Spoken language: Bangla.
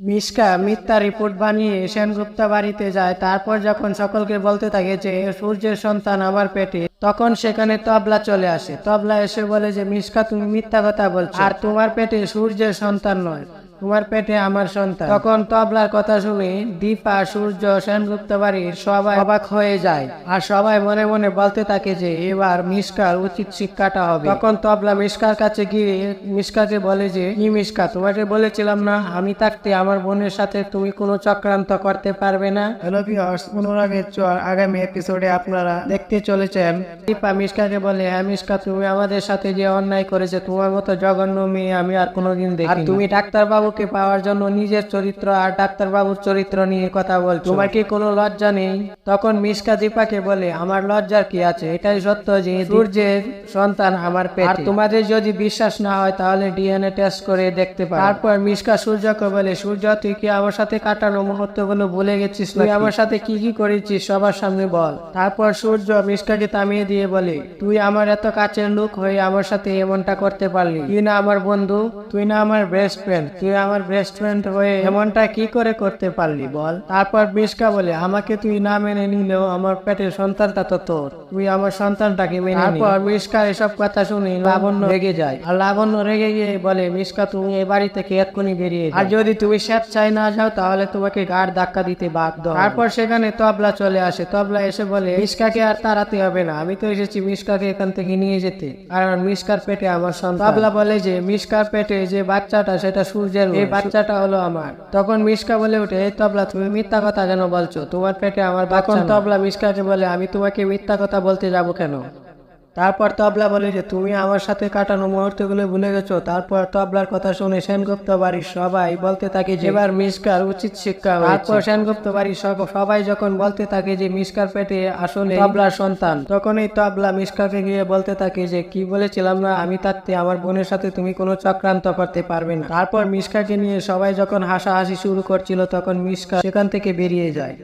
মিশকা মিথ্যা রিপোর্ট বানিয়ে সেনগুপ্তা বাড়িতে যায়। তারপর যখন সকলকে বলতে থাকে যে সূর্যের সন্তান আমার পেটে, তখন সেখানে তবলা চলে আসে। তবলা এসে বলে যে মিশকা তুমি মিথ্যা কথা বলছো। আর তোমার পেটে সূর্যের সন্তান নয়। তোমার পেটে আমার সন্তান। তখন তবলার কথা শুনে দীপা সূর্য সেনগুপ্ত বাড়ির সবাই অবাক হয়ে যায়। আর সবাই মনে মনে বলতে থাকে যে এবার মিসকার উচিত শিক্ষাটা হবে। তখন তবলা মিসকার কাছে গিয়ে মিসকাকে বলে যে কি মিসকা তোমাকে বলেছিলাম না আমি থাকতে আমার বোনের সাথে তুমি কোনো চক্রান্ত করতে পারবে না? হ্যালো ভিউয়ার্স অনুরাগের চর আগামী এপিসোডে আপনারা দেখতে চলেছেন। দীপা মিসকাকে বলে হ্যাঁ মিসকা তুমি আমাদের সাথে যে অন্যায় করেছে তোমার মতো জঘন্য মেয়ে আমি আর কোনোদিন দেখি আর তুমি ডাক্তার বাবুকে পাওয়ার জন্য নিজের চরিত্র আর ডাক্তার বাবুর চরিত্র নিয়ে কথা বলছো। তোমার কি কোনো লজ্জা নেই? তখন মিসকা দীপাকে বলে আমার লজ্জার কি আছে? এটাই সত্য যে সূর্যের সন্তান আমার পেটে। আর তোমাদের যদি বিশ্বাস না হয় তাহলে ডিএনএ টেস্ট করে দেখতে পারো। তারপর মিসকা সূর্যকে বলে সূর্য তুই কি আমার সাথে কাটানো মুহূর্তগুলো ভুলে গেছিস তুই আমার সাথে কি কি করেছিস সবার সামনে বল। তারপর সূর্য মিসকাকে থামিয়ে দিয়ে বলে তুই আমার এত কাছের লোক হয়ে আমার সাথে এমনটা করতে পারলি। তুই না আমার বন্ধু তুই না আমার বেস্ট ফ্রেন্ড তুই আমার বেস্ট ফ্রেন্ড হয়ে এমনটা কি করে করতে পারলি বল? তারপর মিসকা বলে আমাকে তুই না মেনে নিলেও আমার পেটের সন্তানটা তো তোর। তুই আমার সন্তানটাকে মেনে তারপর মিসকা এসব কথা শুনে লাবণ্য রেগে যায়। আর লাবণ্য রেগে গিয়ে বলে মিসকা তুমি এই বাড়ি থেকে এক্ষুনি বেরিয়ে আর যদি তুমি স্বেচ্ছায় না যাও তাহলে তোমাকে গাড় ধাক্কা দিতে বাধ্য তারপর সেখানে তবলা চলে আসে। তবলা এসে বলে মিসকাকে আর তাড়াতে হবে না। আমি তো এসেছি মিসকাকে এখান থেকে নিয়ে যেতে। কারণ মিসকার পেটে আমার সন্তান। তবলা বলে যে মিসকার পেটে যে বাচ্চাটা সেটা সূর্যের এই বাচ্চাটা হলো আমার। তখন মিসকা বলে ওঠে এই তবলা তুমি মিথ্যা কথা কেন বলছো? তোমার পেটে আমার তখন তবলা মিসকাকে বলে আমি তোমাকে মিথ্যা কথা বলতে যাব কেন? তারপর তবলা বলে যে তুমি আমার সাথে কাটানো মুহূর্তগুলো ভুলে গেছো? তারপর তবলার কথা শুনে সেনগুপ্ত বাড়ির সবাই বলতে থাকে যে এবার মিসকার উচিত শিক্ষা তারপর সেনগুপ্ত বাড়ির সব- সবাই যখন বলতে থাকে যে মিসকার পেটে আসলে তবলার সন্তান। তখন এই তবলা মিসকাকে গিয়ে বলতে থাকে যে কি বলেছিলাম না? আমি থাকতে আমার বোনের সাথে তুমি কোনো চক্রান্ত করতে পারবে না। তারপর মিসকাকে নিয়ে সবাই যখন হাসাহাসি শুরু করছিল তখন মিসকা সেখান থেকে বেরিয়ে যায়।